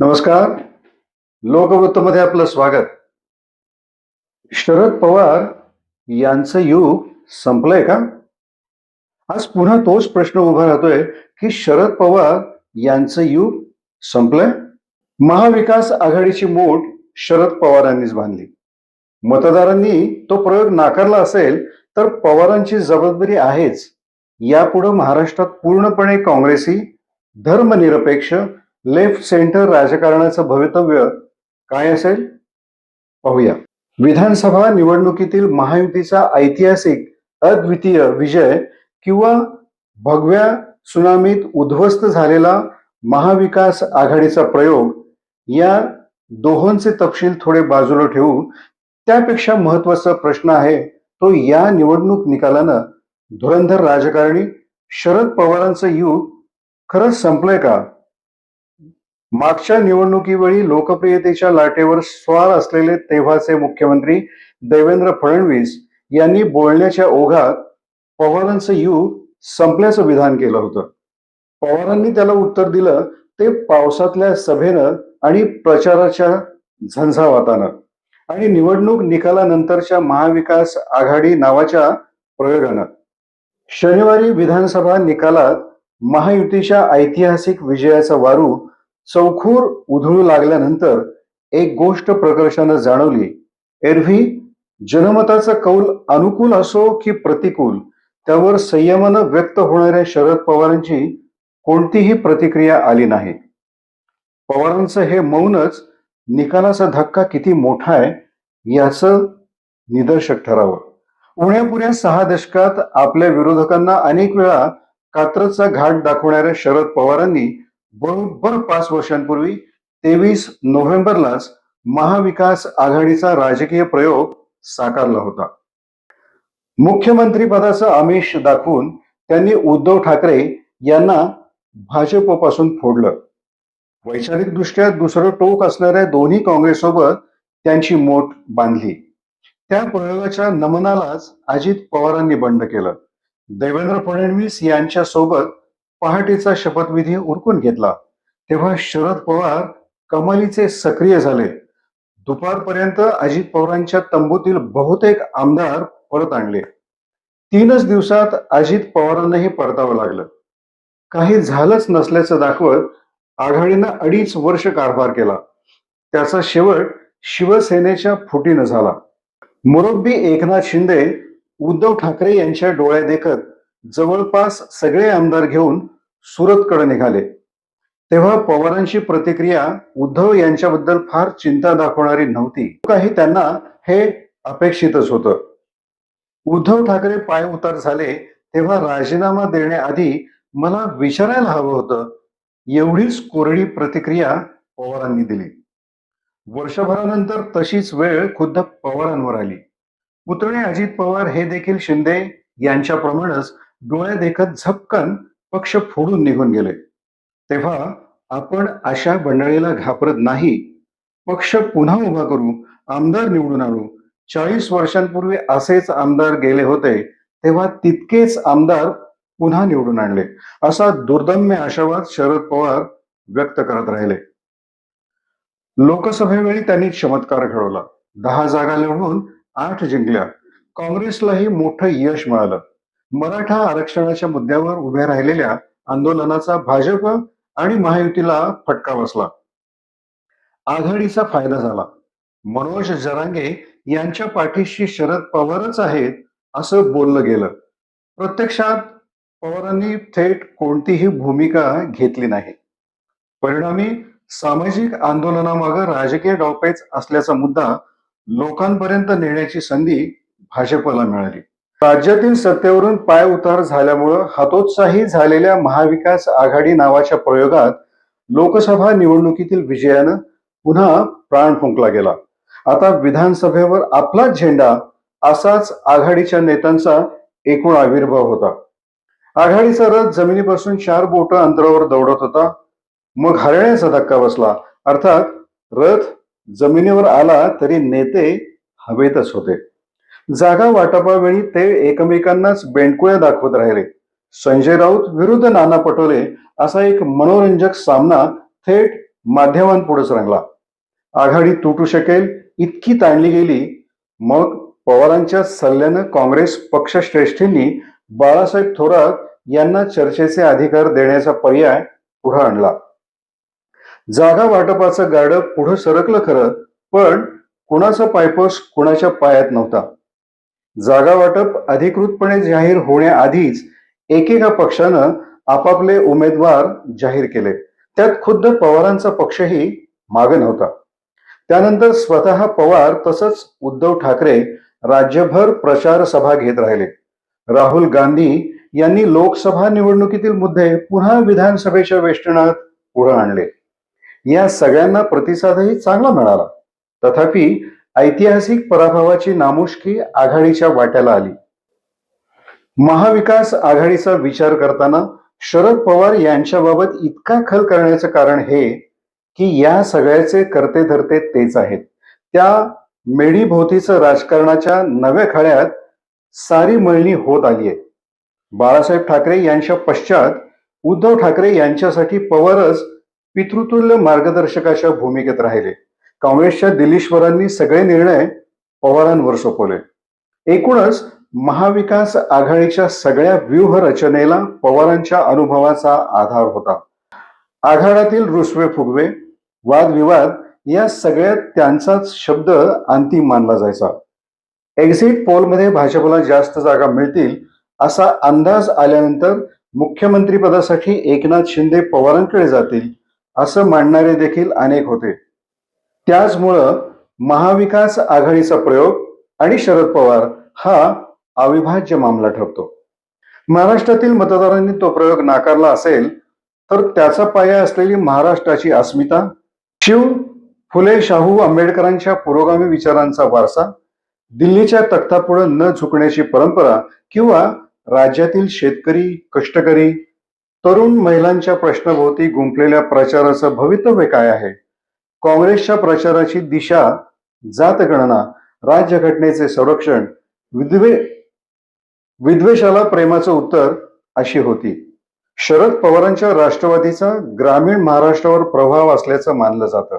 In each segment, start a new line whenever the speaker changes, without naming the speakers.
नमस्कार. लोकवृत्तमध्ये आपलं स्वागत. शरद पवार यांचं युग संपलंय का? आज पुन्हा तोच प्रश्न उभा राहतोय की शरद पवार यांचं युग संपलंय? महाविकास आघाडीची मूठ शरद पवारांनीच बांधली. मतदारांनी तो प्रयोग नाकारला असेल तर पवारांची जबाबदारी आहेच. यापुढे महाराष्ट्रात पूर्णपणे काँग्रेसी धर्मनिरपेक्ष लेफ्ट सेंटर राजकारणाचं भवितव्य काय असेल? पाहूया. विधानसभा निवडणुकीतील महायुतीचा ऐतिहासिक अद्वितीय विजय किंवा भगव्या सुनामीत उद्ध्वस्त झालेला महाविकास आघाडीचा प्रयोग या दोहोंचे तपशील थोडे बाजूला ठेवून त्यापेक्षा महत्त्वाचा प्रश्न आहे तो या निवडणूक निकालानं. धुरंधर राजकारणी शरद पवारांचं युग खरंच संपलंय का? मागच्या निवडणुकीवेळी लोकप्रियतेच्या लाटेवर स्वार असलेले तेव्हाचे मुख्यमंत्री देवेंद्र फडणवीस यांनी बोलण्याच्या ओघात पवारांचं युग संपल्याचं विधान केलं होतं. पवारांनी त्याला उत्तर दिलं ते पावसातल्या सभेनं आणि प्रचाराच्या झंझावातानं. आणि निवडणूक निकालानंतरच्या महाविकास आघाडी नावाच्या प्रयोगानं. शनिवारी विधानसभा निकालात महायुतीच्या ऐतिहासिक विजयाचा वारू चौखूर उधळू लागल्यानंतर एक गोष्ट प्रकर्षानं जाणवली. एरवी जनमताचा कौल अनुकूल असो की प्रतिकूल त्यावर संयमानं व्यक्त होणाऱ्या शरद पवारांची कोणतीही प्रतिक्रिया आली नाही. पवारांचं हे मौनच निकालाचा धक्का किती मोठा आहे याचं निदर्शक ठरावं. उण्यापुऱ्या सहा दशकात आपल्या विरोधकांना अनेक वेळा कात्रचा घाट दाखवणाऱ्या शरद पवारांनी बरोबर पाच वर्षांपूर्वी तेवीस नोव्हेंबरलाच महाविकास आघाडीचा राजकीय प्रयोग साकारला होता. मुख्यमंत्री पदाचं आमिष दाखवून त्यांनी उद्धव ठाकरे यांना भाजपपासून फोडलं. वैचारिक दृष्ट्या दुसरं टोक असणाऱ्या दोन्ही काँग्रेससोबत त्यांची मोठ बांधली. त्या प्रयोगाच्या नमनालाच अजित पवारांनी बंड केलं. देवेंद्र फडणवीस यांच्या सोबत पहाटेचा शपथविधी उरकून घेतला. तेव्हा शरद पवार कमालीचे सक्रिय झाले. दुपारपर्यंत अजित पवारांच्या तंबूतील बहुतेक आमदार परत आणले. तीनच दिवसात अजित पवारांनाही परतावं लागलं. काही झालंच नसल्याचं दाखवत आघाडीनं अडीच वर्ष कारभार केला. त्याचा शेवट शिवसेनेच्या फुटीनं झाला. मुरब्बी एकनाथ शिंदे उद्धव ठाकरे यांच्या डोळ्या देखत जवळपास सगळे आमदार घेऊन सुरतकडे निघाले. तेव्हा पवारांची प्रतिक्रिया उद्धव यांच्याबद्दल फार चिंता दाखवणारी नव्हती. काही त्यांना हे अपेक्षितच होतं. उद्धव ठाकरे पाय उतार झाले तेव्हा राजीनामा देण्याआधी मला विचारायला हवं होतं. एवढीच कोरडी प्रतिक्रिया पवारांनी दिली. वर्षभरानंतर तशीच वेळ खुद्द पवारांवर आली. पुतणे अजित पवार हे देखील शिंदे यांच्याप्रमाणेच डोळ्या देखत झपकन पक्ष फोडून निघून गेले. तेव्हा आपण अशा बंडाळीला घाबरत नाही. पक्ष पुन्हा उभा करू आमदार निवडून आणू. चाळीस वर्षांपूर्वी असेच आमदार गेले होते तेव्हा तितकेच आमदार पुन्हा निवडून आणले. असा दुर्दम्य आशावाद शरद पवार व्यक्त करत राहिले. लोकसभेवेळी त्यांनी चमत्कार घडवला. दहा जागा लढवून आठ जिंकल्या. काँग्रेसलाही मोठं यश मिळालं. मराठा आरक्षणाच्या मुद्द्यावर उभ्या राहिलेल्या आंदोलनाचा भाजप आणि महायुतीला फटका बसला. आघाडीचा फायदा झाला. मनोज जरांगे यांच्या पाठीशी शरद पवारच आहेत असं बोललं गेलं. प्रत्यक्षात पवारांनी थेट कोणतीही भूमिका घेतली नाही. परिणामी सामाजिक आंदोलनामागे राजकीय डावपेच असल्याचा मुद्दा लोकांपर्यंत नेण्याची संधी भाजपला मिळाली. राज्यातील सत्तेवरून पाय उतार झाल्यामुळं हातोत्साही झालेल्या महाविकास आघाडी नावाच्या प्रयोगात लोकसभा निवडणुकीतील विजयानं पुन्हा प्राण फुंकला गेला. आता विधानसभेवर आपलाच झेंडा असाच आघाडीच्या नेत्यांचा एकूण आविर्भाव होता. आघाडीचा रथ जमिनीपासून चार बोट अंतरावर दौडत होता. मग हरण्याचा धक्का बसला. अर्थात रथ जमिनीवर आला तरी नेते हवेतच होते. जागा वाटपावेळी ते एकमेकांनाच बेंडकुळ्या दाखवत राहिले. संजय राऊत विरुद्ध नाना पटोले असा एक मनोरंजक सामना थेट माध्यमांपुढेच रंगला. आघाडी तुटू शकेल इतकी ताणली गेली मग पवारांच्या सल्ल्यानं काँग्रेस पक्षश्रेष्ठींनी बाळासाहेब थोरात यांना चर्चेचे अधिकार देण्याचा पर्याय पुढे आणला. जागा वाटपाचं गाडं पुढे सरकलं खरं पण कुणाचा पायपोस कुणाच्या पायात नव्हता. जागा वाटप अधिकृतपणे जाहीर होण्याआधीच एकेका पक्षानं आपापले उमेदवार जाहीर केले. त्यात खुद्द पवारांचा पक्षही मागे नव्हता. त्यानंतर स्वतः पवार तसंच उद्धव ठाकरे राज्यभर प्रचार सभा घेत राहिले. राहुल गांधी यांनी लोकसभा निवडणुकीतील मुद्दे पुन्हा विधानसभेच्या वेष्टनात पुढे आणले. या सगळ्यांना प्रतिसादही चांगला मिळाला. तथापि ऐतिहासिक पराभवाची नामुष्की आघाडीच्या वाट्याला आली. महाविकास आघाडीचा विचार करताना शरद पवार यांच्याबाबत इतका खल करण्याचं कारण हे की या सगळ्याचे करते धरते तेच आहेत. त्या मेढीभोवतीचं राजकारणाच्या नव्या खळ्यात सारी मळणी होत आली आहे बाळासाहेब ठाकरे यांच्या पश्चात उद्धव ठाकरे यांच्यासाठी पवारच पितृतुल्य मार्गदर्शकाच्या भूमिकेत राहिले. काँग्रेसच्या दिलीश्वरांनी सगळे निर्णय पवारांवर सोपवले. एकूणच महाविकास आघाडीच्या सगळ्या व्यूहरचनेला पवारांच्या अनुभवाचा आधार होता. आघाडातील रुसवे फुगवे वादविवाद या सगळ्यात त्यांचाच शब्द अंतिम मानला जायचा. एक्झिट पोलमध्ये भाजपला जास्त जागा मिळतील असा अंदाज आल्यानंतर मुख्यमंत्री पदासाठी एकनाथ शिंदे पवारांकडे जातील असं मांडणारे देखील अनेक होते. त्याचमुळं महाविकास आघाडीचा प्रयोग आणि शरद पवार हा अविभाज्य मामला ठरतो. महाराष्ट्रातील मतदारांनी तो प्रयोग नाकारला असेल तर त्याचा पाया असलेली महाराष्ट्राची अस्मिता शिव फुले शाहू आंबेडकरांच्या पुरोगामी विचारांचा वारसा दिल्लीच्या तख्तापुढे न झुकण्याची परंपरा किंवा राज्यातील शेतकरी कष्टकरी तरुण महिलांच्या प्रश्नाभोवती गुंपलेल्या प्रचाराचं भवितव्य काय आहे? काँग्रेसच्या प्रचाराची दिशा जातगणना राज्यघटनेचे संरक्षण विद्वे विद्वेषाला प्रेमाचं उत्तर अशी होती. शरद पवारांच्या राष्ट्रवादीचा ग्रामीण महाराष्ट्रावर प्रभाव असल्याचं मानलं जातं.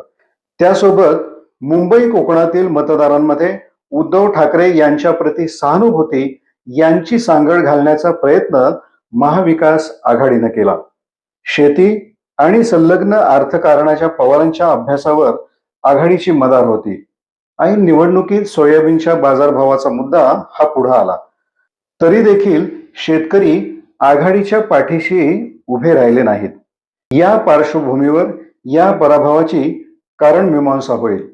त्यासोबत मुंबई कोकणातील मतदारांमध्ये उद्धव ठाकरे यांच्या प्रती सहानुभूती यांची सांगड घालण्याचा प्रयत्न महाविकास आघाडीनं केला. शेती आणि संलग्न अर्थकारणाच्या पवारांच्या अभ्यासावर आघाडीची मदार होती. आणि निवडणुकीत सोयाबीनच्या बाजारभावाचा मुद्दा हा पुढे आला. तरी देखील शेतकरी आघाडीच्या पाठीशी उभे राहिले नाहीत. या पार्श्वभूमीवर या पराभवाची कारण मीमांसा होईल.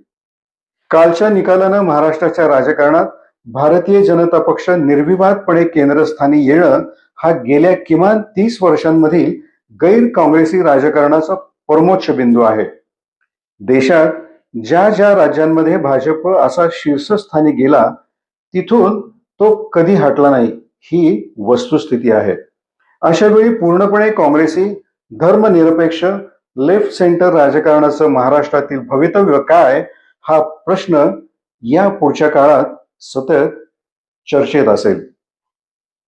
कालच्या निकालानं महाराष्ट्राच्या राजकारणात भारतीय जनता पक्ष निर्विवादपणे केंद्रस्थानी येणं हा गेल्या किमान तीस वर्षांमधील गैर काँग्रेसी राजकारणाचा परमोच्च बिंदू आहे. देशात ज्या ज्या राज्यांमध्ये भाजप असा शीर्षस्थानी गेला तिथून तो कधी हटला नाही ही वस्तुस्थिती आहे. अशा वेळी पूर्णपणे काँग्रेसी धर्मनिरपेक्ष लेफ्ट सेंटर राजकारणाचं महाराष्ट्रातील भवितव्य काय हा प्रश्न या पुढच्या काळात सतत चर्चेत असेल.